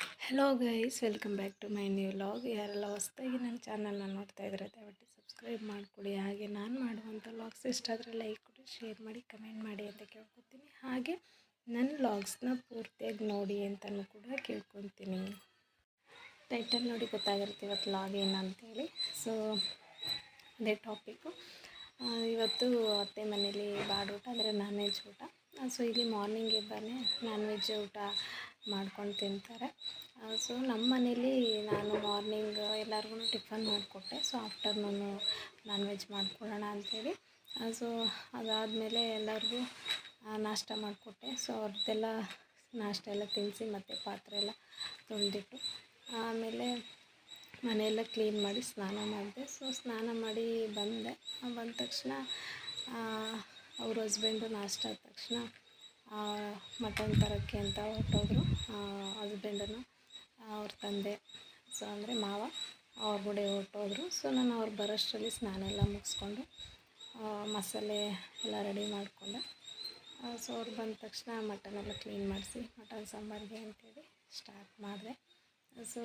Hello guys welcome back to my new log ಯಾರೆಲ್ಲ ಹೊಸದಾಗಿ ನನ್ನ ಚಾನಲ್ನ ನೋಡ್ತಾ ಇದ್ದಾರೆ, ದಯವಿಟ್ಟು ಸಬ್ಸ್ಕ್ರೈಬ್ ಮಾಡಿಕೊಡಿ. ಹಾಗೆ ನಾನು ಮಾಡುವಂಥ ಲಾಗ್ಸ್ ಇಷ್ಟ ಆದರೆ ಲೈಕ್ ಕೊಡಿ ಶೇರ್ ಮಾಡಿ ಕಮೆಂಟ್ ಮಾಡಿ ಅಂತ ಕೇಳ್ಕೊತೀನಿ. ಹಾಗೆ ನನ್ನ ಲಾಗ್ಸ್ನ ಪೂರ್ತಿಯಾಗಿ ನೋಡಿ ಅಂತಲೂ ಕೂಡ ಕೇಳ್ಕೊತೀನಿ. ಟೈಟಲ್ ನೋಡಿ ಗೊತ್ತಾಗಿರುತ್ತೆ ಇವತ್ತು ಲಾಗ್ ಅಂತೇಳಿ ಸೊ ಅದೇ ಟಾಪಿಕ್ಕು ಇವತ್ತು ಅತ್ತೆ ಮನೇಲಿ ಬಾಡೂಟ ಅಂದರೆ ನಾನ್ ವೆಜ್ ಊಟ ಸೊ ಇಲ್ಲಿ ಮಾರ್ನಿಂಗ್ ಇದ್ದಾನೆ ನಾನ್ ವೆಜ್ ಊಟ. ಮಾಡ್ಕೊಂಡು ತಿಂತಾರೆ. ಸೊ ನಮ್ಮ ಮನೇಲಿ ನಾನು ಮಾರ್ನಿಂಗ್ ಎಲ್ಲರಿಗೂ ಟಿಫನ್ ಮಾಡಿಕೊಟ್ಟೆ. ಸೊ ಆಫ್ಟರ್ನೂನು ನಾನ್ ವೆಜ್ ಮಾಡ್ಕೊಳ್ಳೋಣ ಅಂತೇಳಿ. ಸೊ ಅದಾದಮೇಲೆ ಎಲ್ಲರಿಗೂ ನಾಷ್ಟ ಮಾಡಿಕೊಟ್ಟೆ. ಸೊ ಅವ್ರದ್ದೆಲ್ಲ ನಾಷ್ಟ ಎಲ್ಲ ತಿನ್ನಿಸಿ ಮತ್ತು ಪಾತ್ರೆ ಎಲ್ಲ ತೊಳೆದಿಟ್ಟು, ಆಮೇಲೆ ಮನೆಯೆಲ್ಲ ಕ್ಲೀನ್ ಮಾಡಿ ಸ್ನಾನ ಮಾಡಿದೆ. ಸೊ ಸ್ನಾನ ಮಾಡಿ ಬಂದೆ. ಬಂದ ತಕ್ಷಣ ಅವ್ರ ಹಸ್ಬೆಂಡು ನಾಷ್ಟ ಆದ ತಕ್ಷಣ ಮಟನ್ ತರೋಕ್ಕೆ ಅಂತ ಹೊರಟೋದ್ರು. ಹಸ್ಬೆಂಡನ್ನು ಅವ್ರ ತಂದೆ. ಸೊ ಅಂದರೆ ಮಾವ, ಅವ್ರ ಕೂಡ ಹೊರಟೋದ್ರು. ಸೊ ನಾನು ಅವ್ರು ಬರೋಷ್ಟರಲ್ಲಿ ಸ್ನಾನ ಎಲ್ಲ ಮುಗಿಸ್ಕೊಂಡು ಮಸಾಲೆ ಎಲ್ಲ ರೆಡಿ ಮಾಡಿಕೊಂಡೆ. ಸೊ ಅವ್ರು ಬಂದ ತಕ್ಷಣ ಮಟನ್ ಎಲ್ಲ ಕ್ಲೀನ್ ಮಾಡಿಸಿ, ಮಟನ್ ಸಾಂಬಾರಿಗೆ ಅಂತೇಳಿ ಸ್ಟಾರ್ಟ್ ಮಾಡಿದೆ. ಸೊ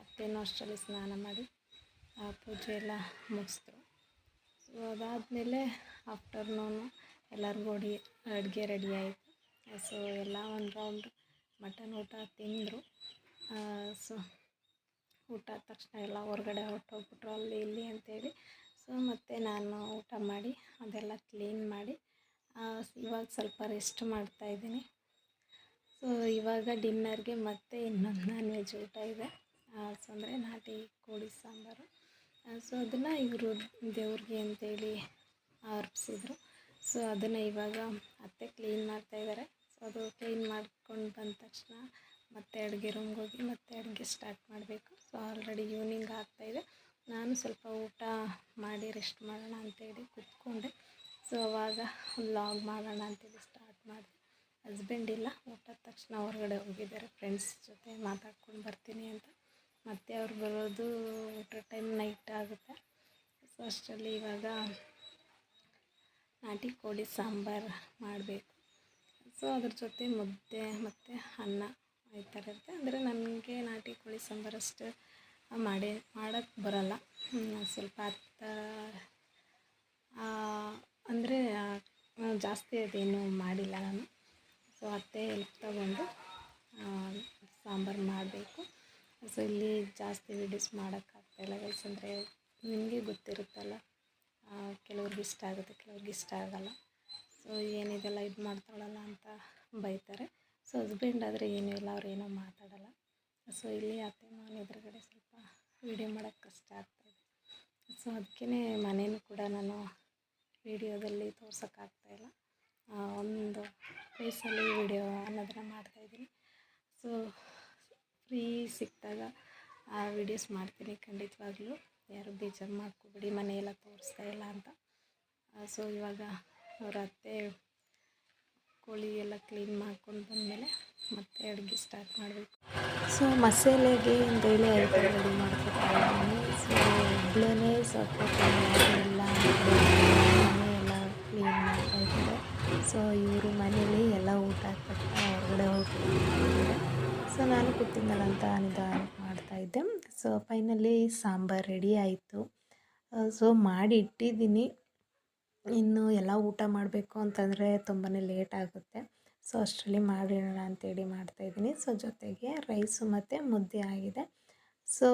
ಅತ್ತೇನು ಅಷ್ಟರಲ್ಲಿ ಸ್ನಾನ ಮಾಡಿ ಪೂಜೆ ಎಲ್ಲ ಮುಗಿಸಿದ್ರು. ಸೊ ಅದಾದಮೇಲೆ ಆಫ್ಟರ್ನೂನು ಎಲ್ಲರಿಗೂ ಅಡಿ ಅಡುಗೆ ರೆಡಿ ಆಯಿತು. ಸೊ ಎಲ್ಲ ಒಂದು ರೌಂಡ್ ಮಟನ್ ಊಟ ತಿಂದರು. ಸೊ ಊಟ ಆದ ತಕ್ಷಣ ಎಲ್ಲ ಹೊರಗಡೆ ಹೊರಟೋಗ್ಬಿಟ್ರು. ಅಲ್ಲಿ ಇಲ್ಲಿ ಅಂತೇಳಿ. ಸೊ ಮತ್ತು ನಾನು ಊಟ ಮಾಡಿ ಅದೆಲ್ಲ ಕ್ಲೀನ್ ಮಾಡಿ ಇವಾಗ ಸ್ವಲ್ಪ ರೆಸ್ಟ್ ಮಾಡ್ತಾಯಿದ್ದೀನಿ ಸೊ ಇವಾಗ ಡಿನ್ನರ್ಗೆ ಮತ್ತೆ ಇನ್ನೊಂದು ನಾನ್ ವೆಜ್ ಊಟ ಇದೆ. ಸೊ ಅಂದರೆ ನಾಟಿ ಕೋಳಿ ಸಾಂಬಾರು. ಸೊ ಅದನ್ನು ಇವರು ದೇವ್ರಿಗೆ ಅಂತೇಳಿ ಅರ್ಪಿಸಿದ್ರು. ಸೊ ಅದನ್ನು ಇವಾಗ ಅತ್ತೆ ಕ್ಲೀನ್ ಮಾಡ್ತಾಯಿದ್ದಾರೆ ಅದು ಕ್ಲೀನ್ ಮಾಡ್ಕೊಂಡು ಬಂದ ತಕ್ಷಣ ಮತ್ತೆ ಅಡುಗೆ ರೂಮ್ಗೆ ಹೋಗಿ ಮತ್ತೆ ಅಡುಗೆ ಸ್ಟಾರ್ಟ್ ಮಾಡಬೇಕು. ಸೊ ಆಲ್ರೆಡಿ ಈವ್ನಿಂಗ್ ಆಗ್ತಾಯಿದೆ ನಾನು ಸ್ವಲ್ಪ ಊಟ ಮಾಡಿ ರೆಸ್ಟ್ ಮಾಡೋಣ ಅಂತೇಳಿ ಕೂತ್ಕೊಂಡೆ. ಸೊ ಅವಾಗ ಲಾಗ್ ಮಾಡೋಣ ಅಂತೇಳಿ ಸ್ಟಾರ್ಟ್ ಮಾಡಿದೆ. ಹಸ್ಬೆಂಡ್ ಇಲ್ಲ. ಊಟದ ತಕ್ಷಣ ಹೊರಗಡೆ ಹೋಗಿದ್ದಾರೆ. ಫ್ರೆಂಡ್ಸ್ ಜೊತೆ ಮಾತಾಡ್ಕೊಂಡು ಬರ್ತೀನಿ ಅಂತ. ಮತ್ತೆ ಅವ್ರು ಬರೋದು ಊಟ ಟೈಮ್ ನೈಟ್ ಆಗುತ್ತೆ. ಸೊ ಅಷ್ಟರಲ್ಲಿ ಇವಾಗ ನಾಟಿ ಕೋಳಿ ಸಾಂಬಾರು ಮಾಡಬೇಕು. ಸೊ ಅದ್ರ ಜೊತೆ ಮುದ್ದೆ ಮತ್ತು ಅನ್ನ ಈ ಥರ ಇರುತ್ತೆ ಅಂದರೆ ನನಗೆ ನಾಟಿ ಕೋಳಿ ಸಾಂಬಾರು ಅಷ್ಟು ಮಾಡಿ ಮಾಡೋಕ್ಕೆ ಬರೋಲ್ಲ. ಸ್ವಲ್ಪ ಅರ್ಥ ಅಂದರೆ ಜಾಸ್ತಿ ಅದೇನು ಮಾಡಿಲ್ಲ ನಾನು. ಸೊ ಅತ್ತೆ ಹೆಲ್ಪ್ ತಗೊಂಡು ಸಾಂಬಾರು ಮಾಡಬೇಕು. ಸೊ ಇಲ್ಲಿ ಜಾಸ್ತಿ ವೀಡಿಯೋಸ್ ಮಾಡೋಕ್ಕಾಗ್ತಾಯಿಲ್ಲ ಗೈಸ್ ಅಂದರೆ ನಿಮಗೆ ಗೊತ್ತಿರುತ್ತಲ್ಲ ಕೆಲವ್ರಿಗೆ ಇಷ್ಟ ಆಗುತ್ತೆ, ಕೆಲವ್ರಿಗೆ ಇಷ್ಟ ಆಗೋಲ್ಲ. ಸೊ ಏನಿದೆಲ್ಲ ಇದು ಮಾಡ್ತಾಳಲ್ಲ ಅಂತ ಬೈತಾರೆ. ಸೊ ಹಸ್ಬೆಂಡ್ ಆದರೆ ಏನೂ ಇಲ್ಲ, ಅವ್ರು ಏನೋ ಮಾತಾಡಲ್ಲ. ಸೊ ಇಲ್ಲಿ ಅತ್ತೆ ಮಾವನ ಎದುರುಗಡೆ ಸ್ವಲ್ಪ ವೀಡಿಯೋ ಮಾಡೋಕ್ಕೆ ಕಷ್ಟ ಆಗ್ತಾಯಿದೆ ಸೊ ಅದಕ್ಕೇ ಮನೇನೂ ಕೂಡ ನಾನು ವೀಡಿಯೋದಲ್ಲಿ ತೋರ್ಸೋಕ್ಕಾಗ್ತಾಯಿಲ್ಲ ಒಂದು ಪ್ಲೇಸಲ್ಲಿ ವೀಡಿಯೋ ಅನ್ನೋದನ್ನ ಮಾಡ್ತಾಯಿದ್ದೀನಿ ಸೊ ಫ್ರೀ ಸಿಕ್ಕಿದಾಗ ಆ ವೀಡಿಯೋಸ್ ಮಾಡ್ತೀನಿ ಖಂಡಿತವಾಗ್ಲೂ. ಯಾರು ಬೇಜಾರು ಮಾಡ್ಕೋಬೇಡಿ, ಮನೆಯೆಲ್ಲ ತೋರಿಸ್ತಾ ಇಲ್ಲ ಅಂತ. ಸೊ ಇವಾಗ ಅವ್ರ ಅತ್ತೆ ಕೋಳಿ ಎಲ್ಲ ಕ್ಲೀನ್ ಮಾಡ್ಕೊಂಡು ಬಂದಮೇಲೆ ಮತ್ತೆ ಅಡುಗೆ ಸ್ಟಾರ್ಟ್ ಮಾಡಬೇಕು. ಸೊ ಮಸಾಲೆಗೆ ಅಂತೇಳಿ ಐಟಮ್ ರೆಡಿ ಮಾಡ್ಕೊತಾ ಸೊ ಒಬ್ಬಳೇ ಸ್ವಲ್ಪ ಎಲ್ಲ ಮನೆ ಎಲ್ಲ ಕ್ಲೀನ್ ಮಾಡ್ತಾ ಇದ್ದಾರೆ. ಸೊ ಇವರು ಮನೇಲಿ ಎಲ್ಲ ಊಟ ಹಾಕ್ಬಿಟ್ಟು ಹೊರಗಡೆ ಹೋಗ್ತಿದ್ದಾರೆ ಸೊ ನಾನು ಕೂತಿದ್ದಲ್ಲ ಅಂತ ನಿಧಾನ ಮಾಡ್ತಾಯಿದ್ದೆ ಸೊ ಫೈನಲಿ ಸಾಂಬಾರು ರೆಡಿ ಆಯಿತು. ಸೊ ಮಾಡಿ ಇಟ್ಟಿದ್ದೀನಿ. ಇನ್ನು ಎಲ್ಲ ಊಟ ಮಾಡಬೇಕು ಅಂತಂದರೆ ತುಂಬಾ ಲೇಟ್ ಆಗುತ್ತೆ. ಸೊ ಅಷ್ಟರಲ್ಲಿ ಮಾಡಿರೋಣ ಅಂತೇಳಿ ಮಾಡ್ತಾಯಿದ್ದೀನಿ ಸೊ ಜೊತೆಗೆ ರೈಸು ಮತ್ತು ಮುದ್ದೆ ಆಗಿದೆ. ಸೊ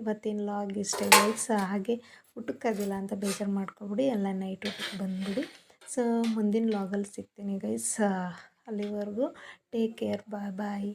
ಇವತ್ತಿನ ಲಾಗ್ ಇಷ್ಟೇ ಗೈಸ್ ಹಾಗೆ ಊಟಕ್ಕಾಗಿಲ್ಲ ಅಂತ ಬೇಜಾರು ಮಾಡ್ಕೊಬಿಡಿ. ಎಲ್ಲ ನೈಟ್ ಊಟಕ್ಕೆ ಬಂದುಬಿಡಿ. ಸೊ ಮುಂದಿನ ಲಾಗಲ್ಲಿ ಸಿಗ್ತೀನಿ ಗೈಸ್ ಅಲ್ಲಿವರೆಗೂ ಟೇಕ್ ಕೇರ್ ಬಾಯ್ ಬಾಯ್